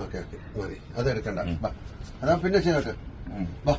Okay okay. മതി. അതെടുക്കണ്ട അതാ പിന്നെ ചെയ്തോട്ടെ. വാ.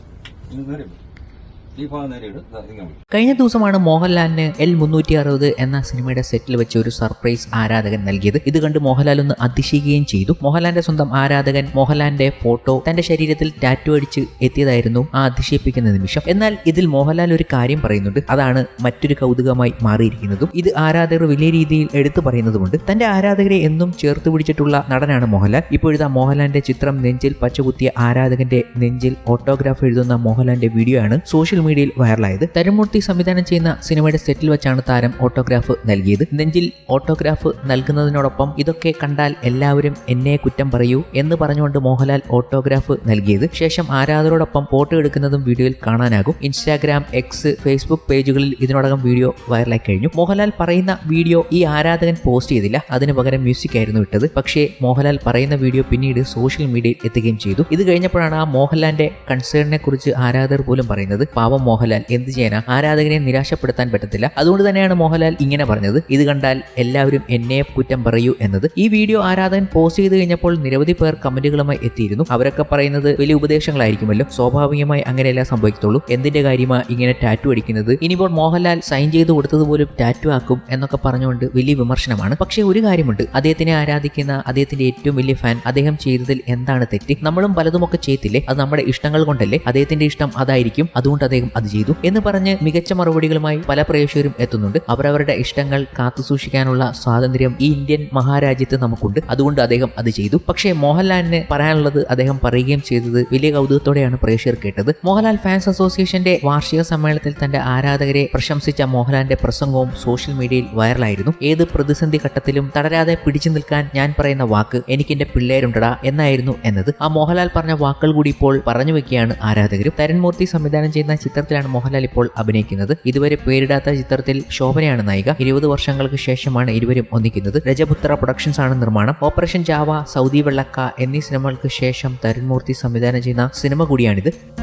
കഴിഞ്ഞ ദിവസമാണ് മോഹൻലാലിന് എൽ മുന്നൂറ്റി അറുപത് എന്ന സിനിമയുടെ സെറ്റിൽ വെച്ച് ഒരു സർപ്രൈസ് ആരാധകൻ നൽകിയത്. ഇത് കണ്ട് മോഹൻലാൽ ഒന്ന് അതിശയിക്കുകയും ചെയ്തു. മോഹൻലാലിന്റെ സ്വന്തം ആരാധകൻ മോഹൻലാലിന്റെ ഫോട്ടോ തന്റെ ശരീരത്തിൽ ടാറ്റു അടിച്ച് എത്തിയതായിരുന്നു ആ അതിശയിപ്പിക്കുന്ന നിമിഷം. എന്നാൽ ഇതിൽ മോഹൻലാൽ ഒരു കാര്യം പറയുന്നുണ്ട്. അതാണ് മറ്റൊരു കൗതുകമായി മാറിയിരിക്കുന്നതും. ഇത് ആരാധകർ വലിയ രീതിയിൽ എടുത്തു പറയുന്നതുമുണ്ട്. തന്റെ ആരാധകരെ എന്നും ചേർത്ത് പിടിച്ചിട്ടുള്ള നടനാണ് മോഹൻലാൽ. ഇപ്പോഴത്തെ മോഹൻലാലിന്റെ ചിത്രം നെഞ്ചിൽ പച്ചകുത്തിയ ആരാധകന്റെ നെഞ്ചിൽ ഓട്ടോഗ്രാഫ് എഴുതുന്ന മോഹൻലാലിന്റെ വീഡിയോ ആണ് സോഷ്യൽ മീഡിയയിൽ വൈറലായത്. തരുമൂർത്തി സംവിധാനം ചെയ്യുന്ന സിനിമയുടെ സെറ്റിൽ വെച്ചാണ് താരം ഓട്ടോഗ്രാഫ് നൽകിയത്. നെഞ്ചിൽ ഓട്ടോഗ്രാഫ് നൽകുന്നതിനോടൊപ്പം ഇതൊക്കെ കണ്ടാൽ എല്ലാവരും എന്നെ കുറ്റം പറയൂ എന്ന് പറഞ്ഞുകൊണ്ട് മോഹൻലാൽ ഓട്ടോഗ്രാഫ് നൽകിയത്. ശേഷം ആരാധകരോടൊപ്പം ഫോട്ടോ എടുക്കുന്നതും വീഡിയോയിൽ കാണാനാകും. ഇൻസ്റ്റാഗ്രാം എക്സ് ഫേസ്ബുക്ക് പേജുകളിൽ ഇതിനോടകം വീഡിയോ വൈറലായി കഴിഞ്ഞു. മോഹൻലാൽ പറയുന്ന വീഡിയോ ഈ ആരാധകൻ പോസ്റ്റ് ചെയ്തില്ല. അതിന് പകരം മ്യൂസിക് ആയിരുന്നു ഇട്ടത്. പക്ഷേ മോഹൻലാൽ പറയുന്ന വീഡിയോ പിന്നീട് സോഷ്യൽ മീഡിയയിൽ എത്തുകയും ചെയ്തു. ഇത് കഴിഞ്ഞപ്പോഴാണ് ആ മോഹൻലാലിന്റെ കൺസേണിനെ കുറിച്ച് ആരാധകർ പോലും പറയുന്നത്. പാവം മോഹൻലാൽ. എന്ത് ചെയ്യാനാ? ആരാധകനെ നിരാശപ്പെടുത്താൻ പറ്റത്തില്ല. അതുകൊണ്ട് തന്നെയാണ് മോഹൻലാൽ ഇങ്ങനെ പറഞ്ഞത്. ഇത് കണ്ടാൽ എല്ലാവരും എന്നെ കുറ്റം പറയൂ എന്നത്. ഈ വീഡിയോ ആരാധകൻ പോസ്റ്റ് ചെയ്ത് കഴിഞ്ഞപ്പോൾ നിരവധി പേർ കമന്റുകളുമായി എത്തിയിരുന്നു. അവരൊക്കെ പറയുന്നത് വലിയ ഉപദേശങ്ങളായിരിക്കുമല്ലോ. സ്വാഭാവികമായി അങ്ങനെയല്ല സംഭവിക്കത്തുള്ളൂ. എന്തിന്റെ കാര്യമാ ഇങ്ങനെ ടാറ്റു അടിക്കുന്നത്? ഇനിയിപ്പോൾ മോഹൻലാൽ സൈൻ ചെയ്ത് കൊടുത്തതുപോലും ടാറ്റു ആക്കും എന്നൊക്കെ പറഞ്ഞുകൊണ്ട് വലിയ വിമർശനമാണ്. പക്ഷേ ഒരു കാര്യമുണ്ട്. അദ്ദേഹത്തിനെ ആരാധിക്കുന്ന അദ്ദേഹത്തിന്റെ ഏറ്റവും വലിയ ഫാൻ അദ്ദേഹം ചെയ്തതിൽ എന്താണ് തെറ്റ്? നമ്മളും പലതുമൊക്കെ ചെയ്തില്ലേ അത് നമ്മുടെ ഇഷ്ടങ്ങൾ കൊണ്ടല്ലേ? അദ്ദേഹത്തിന്റെ ഇഷ്ടം അതായിരിക്കും. അതുകൊണ്ട് അദ്ദേഹം അത് ചെയ്തു എന്ന് പറഞ്ഞ് മികച്ച മറുപടികളുമായി പല പ്രേക്ഷകരും എത്തുന്നുണ്ട്. അവരവരുടെ ഇഷ്ടങ്ങൾ കാത്തുസൂക്ഷിക്കാനുള്ള സ്വാതന്ത്ര്യം ഈ ഇന്ത്യൻ മഹാരാജ്യത്ത് നമുക്കുണ്ട്. അതുകൊണ്ട് അദ്ദേഹം അത് ചെയ്തു. പക്ഷേ മോഹൻലാലിന് പറയാനുള്ളത് അദ്ദേഹം പറയുകയും ചെയ്തത് വലിയ കൗതുകത്തോടെയാണ് പ്രേക്ഷകർ കേട്ടത്. മോഹൻലാൽ ഫാൻസ് അസോസിയേഷന്റെ വാർഷിക സമ്മേളനത്തിൽ തന്റെ ആരാധകരെ പ്രശംസിച്ച മോഹൻലാലിന്റെ പ്രസംഗവും സോഷ്യൽ മീഡിയയിൽ വൈറലായിരുന്നു. ഏത് പ്രതിസന്ധി ഘട്ടത്തിലും തടരാതെ പിടിച്ചു നിൽക്കാൻ ഞാൻ പറയുന്ന വാക്ക് എനിക്ക് എന്റെ പിള്ളേരുണ്ടടാ എന്നായിരുന്നു എന്നത്. ആ മോഹൻലാൽ പറഞ്ഞ വാക്കുകൾ കൂടി ഇപ്പോൾ പറഞ്ഞു വെക്കുകയാണ് ആരാധകരും. തരൺമൂർത്തി സംവിധാനം ചെയ്യുന്ന ചിത്രത്തിലാണ് മോഹൻലാൽ ഇപ്പോൾ അഭിനയിക്കുന്നത്. ഇതുവരെ പേരിടാത്ത ചിത്രത്തിൽ ശോഭനയാണ് നായിക. ഇരുപത് വർഷങ്ങൾക്ക് ശേഷമാണ് ഇരുവരും ഒന്നിക്കുന്നത്. രജപുത്ര പ്രൊഡക്ഷൻസ് ആണ് നിർമ്മാണം. ഓപ്പറേഷൻ ജാവ സൗദി വെള്ളക്ക എന്നീ സിനിമകൾക്ക് ശേഷം തരുൺമൂർത്തി സംവിധാനം ചെയ്യുന്ന സിനിമ കൂടിയാണിത്.